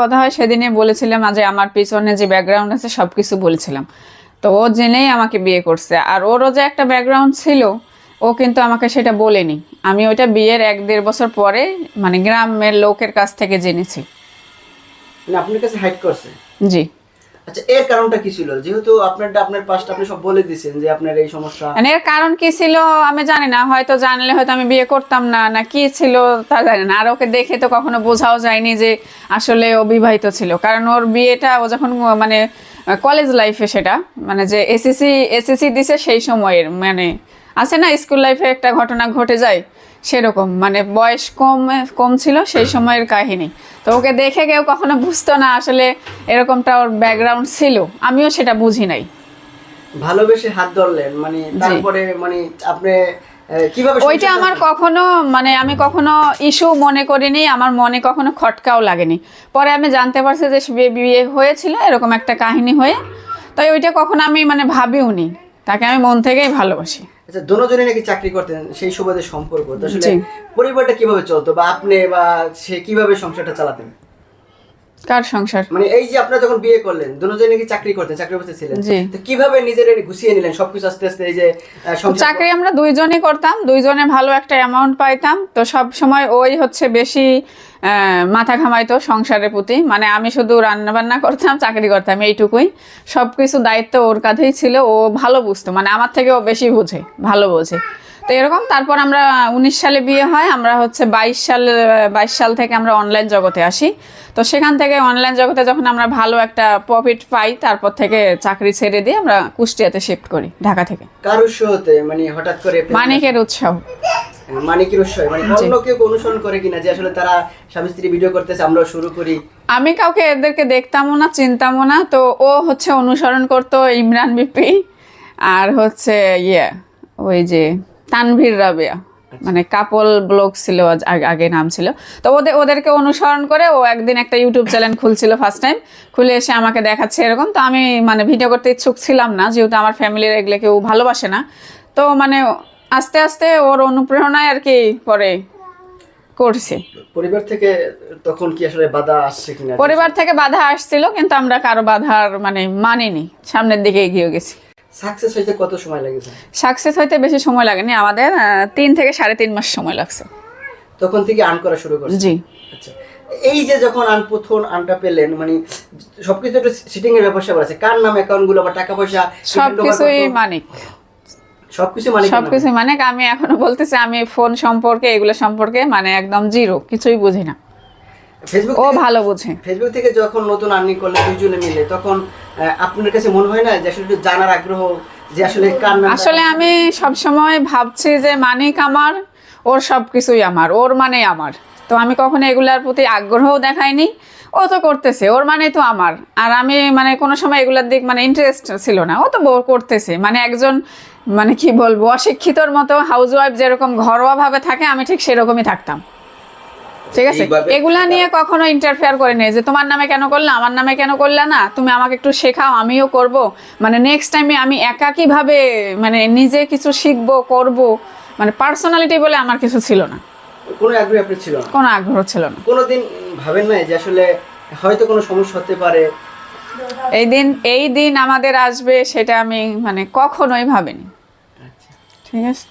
কথা হয় সেদিনে বলেছিলাম যে আমার পিছনে যে ব্যাকগ্রাউন্ড আছে সব কিছু বলেছিলাম। তো ও জেনেই আমাকে বিয়ে করছে। আর ওরও যে একটা ব্যাকগ্রাউন্ড ছিল ও কিন্তু আমাকে সেটা বলেনি। আমি ওইটা বিয়ের এক দেড় বছর পরে মানে গ্রামের লোকের কাছ থেকে জেনেছি। আপনার কাছে হাইড করছে? জি। আচ্ছা এর কারণটা কি ছিল? যেহেতু আপনারটা, আপনার আপনি সব বলে দিয়েছেন যে আপনার এই সমস্যা মানে এর কারণ কি ছিল আমি জানি না, হয়তো জানলে হয়তো আমি বিয়ে করতাম না না কি ছিল তা জানি না। আর ওকে দেখে তো কখনো বোঝাও যায়নি যে আসলে ও বিবাহিত ছিল। কারণ ওর বিয়েটা, ও যখন মানে কলেজ লাইফে সেটা মানে যে এসএসসি এসএসসি দিছে সেই সময়ের মানে আছে না স্কুল লাইফে একটা ঘটনা ঘটে যায়? সেরকম মানে বয়স কম কম ছিল সেই সময়ের কাহিনী। তো ওকে দেখে কেউ কখনো বুঝতো না আসলে এরকমটা ওর ব্যাকগ্রাউন্ড ছিল। আমিও সেটা বুঝি নাই। ভালোবেসে হাত ধরলেন মানে তারপরে মানে আপনি ওইটা আমার কখনো মানে আমি কখনো ইস্যু মনে করিনি আমার মনে কখনো খটকাও লাগেনি। পরে আমি জানতে পারছি যে বিয়ে বিয়ে হয়েছিল এরকম একটা কাহিনী হয়ে। তাই ওইটা কখনো আমি মানে ভাবিও নি। তাকে আমি মন থেকেই ভালোবাসি। আচ্ছা দুজনে নাকি চাকরি করতেন সেই সুবাদে সম্পর্ক। আসলে পরিবারটা কীভাবে চলতো বা আপনি বা সে কীভাবে সংসারটা চালাতেন? কার সংসার? মানে এই যে আপনারা যখন বিয়ে করলেন দুজনে নাকি চাকরি করতেন চাকরি করতে ছিলেন। তো কীভাবে নিজের গুছিয়ে নিলেন? সবকিছু আস্তে আস্তে এই যে চাকরি আমরা দুইজনই করতাম দুইজনে ভালো একটা অ্যামাউন্ট পাইতাম। তো সব সময় ওই হচ্ছে বেশি আহ, মাথা ঘামাইতো সংসারের প্রতি। মানে আমি শুধু রান্না বান্না করতাম চাকরি করতাম এইটুকুই। সব কিছু দায়িত্ব ওর কাঁধেই ছিল ও ভালো বুঝতো। মানে আমার থেকে ও বেশি বোঝে ভালো বোঝে। তো এরকম। তারপর আমরা উনিশ সালে বিয়ে হয় আমরা হচ্ছে বাইশ সাল বাইশ সাল থেকে আমরা অনলাইন জগতে আসি। তো সেখান থেকে অনলাইন জগতে যখন আমরা ভালো একটা প্রফিট পাই তারপর থেকে চাকরি ছেড়ে দিয়ে আমরা কুষ্টিয়াতে শিফট করি ঢাকা থেকে। কার উৎসাহতে মানে হঠাৎ করে মানিকের উৎসাহ মানিকের উৎসাহ মানে অন্য কেউ অনুসরণ করে কিনা যে আসলে তারা স্বামী স্ত্রী ভিডিও করতেছে আমরাও শুরু করি? আমি কাউকে এদেরকে দেখতামও না চিনতামও না। তো ও হচ্ছে অনুসরণ করতো ইমরান বিপি আর হচ্ছে ইয়ে ওই যে তানভীর রাবেয়া। মানে কাপল ব্লগ ছিল আগে- আগে নাম ছিল। তো ওদের ওদেরকে অনুসরণ করে ও একদিন একটা ইউটিউব চ্যানেল খুলছিল ফার্স্ট টাইম খুলে এসে আমাকে দেখাচ্ছে এরকম। তো আমি মানে ভিডিও করতে ইচ্ছুক ছিলাম না যেহেতু আমার ফ্যামিলির এগুলো কেউ ভালোবাসে না। তো মানে আস্তে আস্তে ওর অনুপ্রেরণায় আর কি পরে করছে। পরিবার থেকে তখন কি আসলে বাধা আসছে কিনা? পরিবার থেকে বাধা আসছিল কিন্তু আমরা কারও বাধার মানে মানিনি। সামনের দিকে এগিয়ে গেছি। সাকসেস হইতে কত সময় লেগেছে সাকসেস হইতে বেশি সময় লাগেনি আমাদের তিন থেকে সাড়ে তিন মাস সময় লাগছে। তখন থেকে আর্ন করা শুরু করছে জি। আচ্ছা এই যে যখন আন প্রথম আনটা পেলেন মানে সবকিছু একটু সিটিং এর স্যাপার আছে কার নাম অ্যাকাউন্টগুলো বা টাকা পয়সা সব কিছুই মানিক। সবকিছু মানে সব কিছুই মানিক। আমি এখনও বলতেছি আমি ফোন সম্পর্কে এগুলো সম্পর্কে মানে একদম জিরো কিছুই বুঝি না। ফেসবুক ও ভালো বুঝে। ফেসবুক থেকে যখন নতুন আর্নিং করলে দুইজনে মিলে তখন আপনার কাছে মনে হয় না যে আসলে একটু জানার আগ্রহ যে আসলে কার নাম আসলে আমি সব সময় ভাবছি যে মানিক আমার ওর সব কিছুই আমার ওর মানে আমার। তো আমি কখনো এগুলার প্রতি আগ্রহও দেখাইনি ও তো করতেছে ওর মানে তো আমার। আর আমি মানে কোনো সময় এগুলার দিক মানে ইন্টারেস্ট ছিল না ও তো করতেছে। মানে একজন মানে কি বলব অশিক্ষিতর মতো হাউস ওয়াইফ যেরকম ঘরোয়াভাবে থাকে আমি ঠিক সেরকমই থাকতাম। ঠিক আছে? এগুলা নিয়ে কখনো ইন্টারফেয়ার করে নেই যে তোমার নামে কেন করলে আমার নামে কেন করলে না? তুমি আমাকে একটু শেখাও আমিও করব। মানে নেক্সট টাইমে আমি একা কীভাবে মানে নিজে কিছু শিখব করব মানে পার্সোনালিটি বলে আমার কিছু ছিল না। কোনো আগ্রহ আপনার ছিল না? কোনো আগ্রহ ছিল না। কোনোদিন ভাবেন নাই যে আসলে হয়তো কোনো সমস্যা হতে পারে? এই দিন এই দিন আমাদের আসবে সেটা আমি মানে কখনোই ভাবিনি। ঠিক আছে?